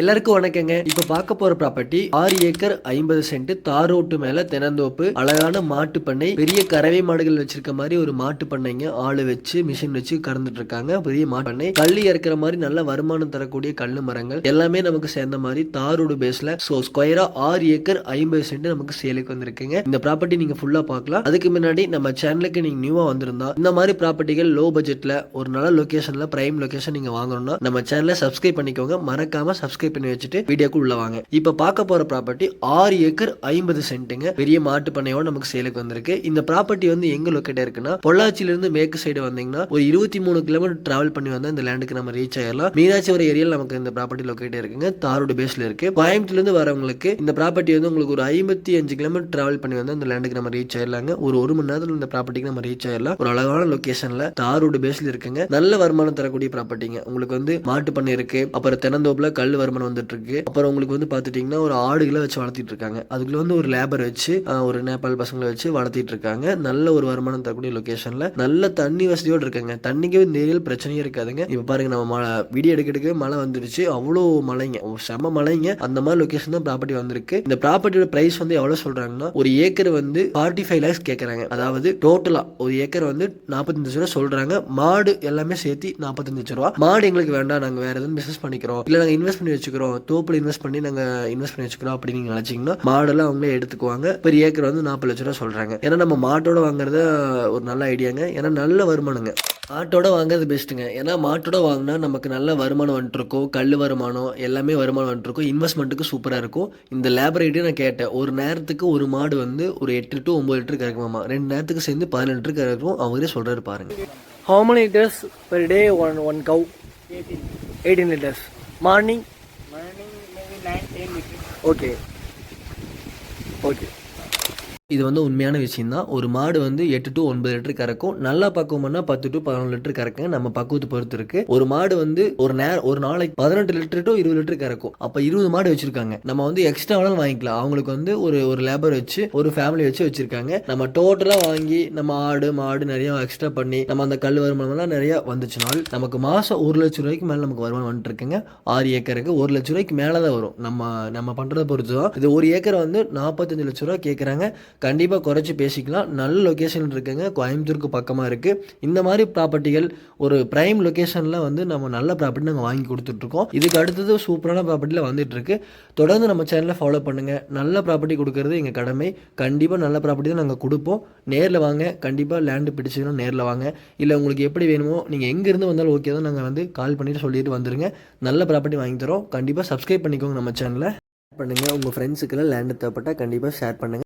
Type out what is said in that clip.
எல்லாருக்கும் வணக்கங்க. இப்ப பார்க்க போற ப்ராப்பர்ட்டி ஆறு ஏக்கர் ஐம்பது சென்ட் தார் ரோட்டு மேல தெனந்தோப்பு அழகான மாட்டு பண்ணை பெரிய கறவை மாடுகள் வச்சிருக்க மாதிரி ஒரு மாட்டு பண்ணைங்க. ஆளு வச்சு மிஷின் வச்சு கறந்துட்டு இருக்காங்க. பெரிய மாட்டு பண்ணை. கள்ளி இறக்குற மாதிரி நல்ல வருமானம் தரக்கூடிய கல்லு மரங்கள். எல்லாமே நமக்கு சேர்ந்த மாதிரி தாரோடு பேஸ்ல சோ ஸ்கொயரா ஆறு ஏக்கர் ஐம்பது சென்ட் நமக்கு சேலுக்கு வந்திருக்குங்க. இந்த ப்ராப்பர்ட்டி நீங்க ஃபுல்லா பார்க்கலாம். அதுக்கு முன்னாடி நம்ம சேனலுக்கு நீங்க நியூவா வந்திருந்தா இந்த மாதிரி ப்ராப்பர்ட்டிகள் லோ பட்ஜெட்ல ஒரு நல்ல லொகேஷன்ல பிரைம் லொகேஷன் நீங்க வாங்கணும்னா நம்ம சேனலை சப்ஸ்கிரைப் பண்ணிக்கோங்க. மறக்காம சப்ஸ்கிரைப் பண்ணி வச்சுட்டு வீடியோக்கு உள்ள வாங்க. இப்ப பார்க்க போற ப்ராப்பர்ட்டி ஆறு ஏக்கர் ஐம்பது சென்ட்டுங்க. பெரிய மாட்டு பண்ணையோட நமக்கு சேலுக்கு வந்திருக்கு. இந்த ப்ராப்பர்ட்டி வந்து எங்க லொக்கேட் இருக்குன்னா பொள்ளாச்சியில இருந்து மேற்கு சைடு வந்தீங்கன்னா ஒரு இருபத்தி மூணு கிலோமீட்டர் டிராவல் பண்ணி வந்தா இந்த லேண்டுக்கு நம்ம ரீச் ஆயிடலாம் மீனாட்சிபுரம் ஏரியால நமக்கு இந்த ப்ராப்பர்ட்டி லொக்கேட் இருக்குங்க. தாரோடு பேஸ்ல இருக்கு. கோயம்புத்தூர்ல இருந்து வரவங்களுக்கு இந்த ப்ராப்பர்ட்டி வந்து உங்களுக்கு ஒரு ஐம்பத்தி அஞ்சு கிலோமீட்டர் டிராவல் பண்ணி வந்தா இந்த லேண்டுக்கு நம்ம ரீச் ஆயிடலாங்க ஒரு ஒரு மணி நேரத்தில் இந்த ப்ராப்பர்ட்டிக்கு நம்ம ரீச் ஆயிடலாம் ஒரு அழகான லொகேஷன்ல தாரோடு பேஸ்ல இருக்குங்க. நல்ல வருமானம் தரக்கூடிய ப்ராப்பர்ட்டிங்க உங்களுக்கு வந்து மாட்டு பண்ணை இருக்கு. அப்புறம் தென்னந்தோப்புல கல் வருமானம் வந்துட்டு இருக்கு அப்புறம் உங்களுக்கு வந்து பாத்துட்டீங்கன்னா ஒரு ஆடுகளை வச்சு வளர்த்திட்டு இருக்காங்க அதுக்குள்ள வந்து ஒரு லேபர் வச்சு ஒரு நேபாள் பசங்களை வச்சு வளர்த்திட்டு இருக்காங்க நல்ல ஒரு வருமானம் தரக்கூடிய லொகேஷன்ல நல்ல தண்ணி வசதியோடு இருக்காங்க. தண்ணிக்கு நேரியல் பிரச்சனையே இருக்காதுங்க. இப்ப பாருங்க நம்ம மழை வீடியோ எடுக்க எடுக்க மழை வந்துருச்சு அவ்வளோ மழைங்க. செம மழைங்க. அந்த மாதிரி லொகேஷன் தான் ப்ராப்பர்ட்டி வந்திருக்கு. இந்த ப்ராப்பர்ட்டியோட பிரைஸ் வந்து எவ்வளவு சொல்றாங்கன்னா ஒரு ஏக்கர் வந்து ஃபார்ட்டி ஃபைவ் லேக்ஸ் கேட்கறாங்க அதாவது டோட்டலா ஒரு ஏக்கர் வந்து நாற்பத்தஞ்சு ரூபா சொல்றாங்க. மாடு எல்லாமே சேர்த்து நாற்பத்தஞ்சு ரூபா. மாடு எங்களுக்கு வேண்டாம். நாங்க வேற எதுவும் பிசினஸ் பண்ணிக்கிறோம். இல்ல நாங்க இன்வெஸ்ட் பண்ணி வச்சுக்கிறோம். தோப்பில் இன்வெஸ்ட் பண்ணி நாங்கள் இன்வெஸ்ட் பண்ணி வச்சுக்கிறோம் அப்படின்னு நீங்கள் நினைச்சீங்கன்னா மாடெல்லாம் அவங்களே எடுத்துக்குவாங்க. பெரிய ஏக்கர் வந்து நாற்பது லட்ச ரூபா சொல்கிறாங்க ஏன்னா நம்ம மாட்டோட வாங்குறத ஒரு நல்ல ஐடியாங்க. ஏன்னா நல்ல வருமானங்க. மாட்டோட வாங்குறது பெஸ்ட்டுங்க ஏன்னா மாட்டோட வாங்கினா நமக்கு நல்ல வருமானம் வந்துட்டுருக்கோம் கல் வருமானம் எல்லாமே வருமானம் வந்துட்டுருக்கோம் இன்வெஸ்ட்மெண்ட்டுக்கு சூப்பராக இருக்கும். இந்த லேபரேட்டரி நான் கேட்டேன். ஒரு நேரத்துக்கு ஒரு மாடு வந்து ஒரு எட்டு டு ஒம்பது லிட்டர் கறக்குமாமா ரெண்டு நேரத்துக்கு சேர்ந்து பதினெட்டு லிட்டர் கறக்கும். அவரே சொல்கிறாரு பாருங்க. How many per day one one cow cow? 18. 18 liters. Morning? Maybe 9, 10 liters. Okay. Okay. இது வந்து உண்மையான விஷயம் தான் ஒரு மாடு வந்து எட்டு டு ஒன்பது லிட்டர் கறக்கும். நல்லா பக்குவம்னா பத்து டு பதினொன்று லிட்டர் கறக்குங்க. நம்ம பக்குவத்தை பொறுத்து இருக்கு. ஒரு மாடு வந்து ஒரு நேரம் ஒரு நாளைக்கு பதினெட்டு லிட்டர் டு இருபது லிட்டர் கறக்கும். அப்ப இருபது மாடு வச்சிருக்காங்க. நம்ம வந்து எக்ஸ்ட்ரா வேணாலும் வாங்கிக்கலாம். அவங்களுக்கு வந்து ஒரு ஒரு லேபர் வச்சு ஒரு ஃபேமிலி வச்சு வச்சிருக்காங்க. நம்ம டோட்டலா வாங்கி நம்ம ஆடு மாடு நிறைய எக்ஸ்ட்ரா பண்ணி நம்ம அந்த கல் வருமானம்லாம் நிறைய வந்துச்சுனால் நமக்கு மாசம் ஒரு லட்சம் ரூபாய்க்கு மேல நமக்கு வருமானம் வந்துட்டு இருக்குங்க ஆறு ஏக்கருக்கு ஒரு லட்ச ரூபாய்க்கு மேல தான் வரும். நம்ம நம்ம பண்றதை பொறுத்து தான் இது ஒரு ஏக்கர் வந்து நாற்பத்தஞ்சு லட்ச ரூபா கேட்குறாங்க கண்டிப்பாக குறைச்சி பேசிக்கலாம். நல்ல லொக்கேஷன் இருக்குங்க. கோயம்புத்தூருக்கு பக்கமாக இருக்குது இந்த மாதிரி ப்ராப்பர்ட்டிகள் ஒரு ப்ரைம் லொக்கேஷனில் வந்து நம்ம நல்ல ப்ராப்பர்ட்டி நாங்கள் வாங்கி கொடுத்துட்ருக்கோம். இதுக்கு அடுத்தது சூப்பரான ப்ராப்பர்ட்டியில் வந்துட்டுருக்கு தொடர்ந்து நம்ம சேனலை ஃபாலோ பண்ணுங்கள் நல்ல ப்ராப்பர்ட்டி கொடுக்கறது எங்கள் கடமை. கண்டிப்பாக நல்ல ப்ராப்பர்ட்டி தான் நாங்கள் கொடுப்போம். நேரில் வாங்க. கண்டிப்பாக லேண்டு பிடிச்சதுன்னா நேரில் வாங்க. இல்லை உங்களுக்கு எப்படி வேணுமோ நீங்கள் எங்கேருந்து வந்தாலும் ஓகே தான் நாங்கள் வந்து கால் பண்ணிவிட்டு சொல்லிட்டு வந்துருங்க. நல்ல ப்ராப்பர்ட்டி வாங்கி தரோம். கண்டிப்பாக சப்ஸ்கிரைப் பண்ணிக்கோங்க நம்ம சேனலை பண்ணுங்கள் உங்கள் ஃப்ரெண்ட்ஸுக்கெல்லாம் லேண்டு தேவைப்பட்டால் கண்டிப்பாக ஷேர் பண்ணுங்கள்